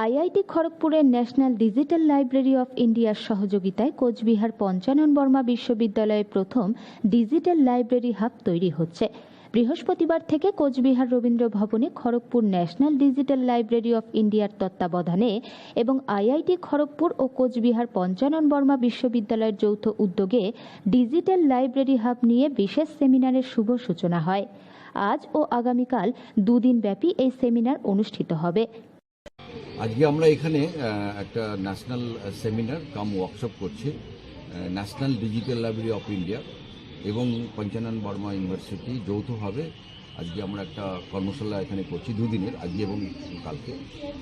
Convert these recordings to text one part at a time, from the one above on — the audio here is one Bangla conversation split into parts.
আইআইটি খড়গপুরের ন্যাশনাল ডিজিটাল লাইব্রেরি অফ ইন্ডিয়ার সহযোগিতায় কোচবিহার পঞ্চানন বর্মা বিশ্ববিদ্যালয়ে প্রথম ডিজিটাল লাইব্রেরি হাব তৈরি হচ্ছে। বৃহস্পতিবার থেকে কোচবিহার রবীন্দ্র ভবনে Kharagpur national digital library of ইন্ডিয়ার তত্ত্বাবধানে এবং আইআইটি খড়গপুর ও কোচবিহার পঞ্চানন বর্মা বিশ্ববিদ্যালয়ের যৌথ উদ্যোগে ডিজিটাল লাইব্রেরি হাব নিয়ে বিশেষ সেমিনারের শুভ সূচনা হয়। আজ ও আগামীকাল দুদিন ব্যাপী এই সেমিনার অনুষ্ঠিত হবে। আজকে আমরা এখানে একটা ন্যাশনাল সেমিনার কাম ওয়ার্কশপ করছি national digital library of India এবং পঞ্চানন বর্মা ইউনিভার্সিটি যৌথভাবে আজকে আমরা একটা কর্মশালা এখানে করছি দুদিনের, আজকে এবং কালকে,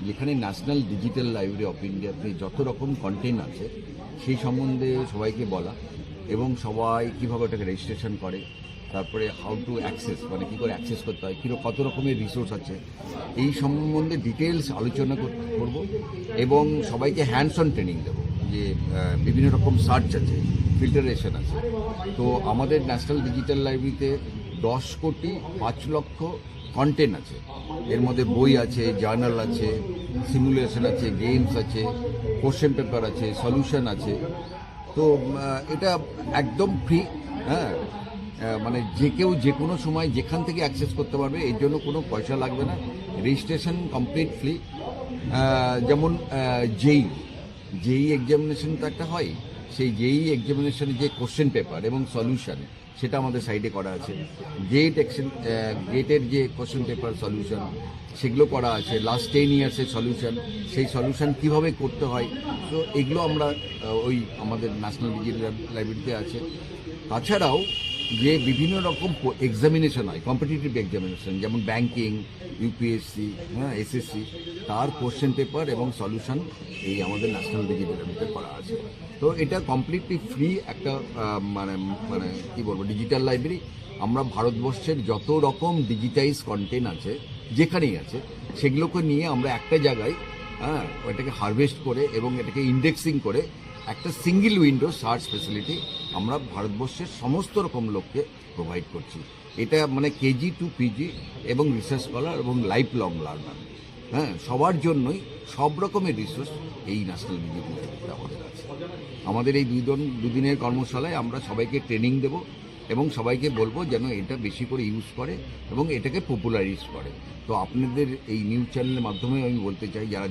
যেখানে ন্যাশনাল ডিজিটাল লাইব্রেরি অফ ইন্ডিয়াতে যত রকম কন্টেন্ট আছে, সেই সম্বন্ধে সবাইকে বলা এবং সবাই কীভাবে ওটাকে রেজিস্ট্রেশন করে তারপরে হাউ টু অ্যাক্সেস মানে কী করে অ্যাক্সেস করতে হয়, কীরকম, কত রকমের রিসোর্স আছে, এই সম্বন্ধে ডিটেলস আলোচনা কর- করব এবং সবাইকে হ্যান্ডস অন ট্রেনিং দেবো, যে বিভিন্ন রকম সার্চ আছে ফিল্টারেশন আছে। তো আমাদের ন্যাশনাল ডিজিটাল লাইব্রেরিতে দশ কোটি পাঁচ লক্ষ কন্টেন্ট আছে। এর মধ্যে বই আছে জার্নাল আছে সিমুলেশন আছে গেমস আছে কোশ্চেন পেপার আছে সলিউশন আছে। তো এটা একদম ফ্রি হ্যাঁ? মানে যে কেউ যে কোনো সময় যেখান থেকে অ্যাক্সেস করতে পারবে, এর জন্য কোনো পয়সা লাগবে না। রেজিস্ট্রেশন কমপ্লিট ফ্রি যেমন জেই জেই এক্সামিনেশন তো একটা হয়, সেই জেই এক্সামিনেশনের যে কোশ্চেন পেপার এবং সলিউশন সেটা আমাদের সাইডে করা আছে। গেট এক্সেন গেটের যে কোশ্চেন পেপার সলিউশন সেগুলো করা আছে। লাস্ট টেন ইয়ার্সের সলিউশন সেই সলিউশন কীভাবে করতে হয়? তো এগুলো আমরা ওই আমাদের ন্যাশনাল ডিজিটাল লাইব্রেরিতে আছে। তাছাড়াও যে বিভিন্ন রকম এক্সামিনেশন হয় কম্পিটিটিভ এক্সামিনেশন যেমন ব্যাংকিং ইউপিএসসি হ্যাঁ এসএসসি তার কোশ্চেন পেপার এবং সলিউশন এই আমাদের ন্যাশনাল ডিজিটাল করা আছে। তো এটা কমপ্লিটলি ফ্রি একটা মানে মানে কী বলব ডিজিটাল লাইব্রেরি আমরা ভারতবর্ষের যত রকম ডিজিটাইজ কন্টেন্ট আছে, যেখানেই আছে, সেগুলোকে নিয়ে আমরা একটা জায়গায় হ্যাঁ এটাকে হারভেস্ট করে এবং এটাকে ইন্ডেক্সিং করে একটা সিঙ্গেল উইন্ডো সার্চ ফেসিলিটি আমরা ভারতবর্ষের সমস্ত রকম লোককে প্রোভাইড করছি। এটা মানে কেজি টু পিজি এবং রিসার্চ স্কলার এবং লাইফ লং লার্নার হ্যাঁ সবার জন্যই সব রকমের রিসোর্স এই ন্যাশনাল মিউজিয়ামে আছে। আমাদের এই দুই দুদিনের কর্মশালায় আমরা সবাইকে ট্রেনিং দেব এবং সবাইকে বলব যেন এটা বেশি করে ইউজ করে এবং এটাকে পপুলারাইজ করে। তো আপনাদের এই নিউজ চ্যানেলের মাধ্যমে আমি বলতে চাই, যারা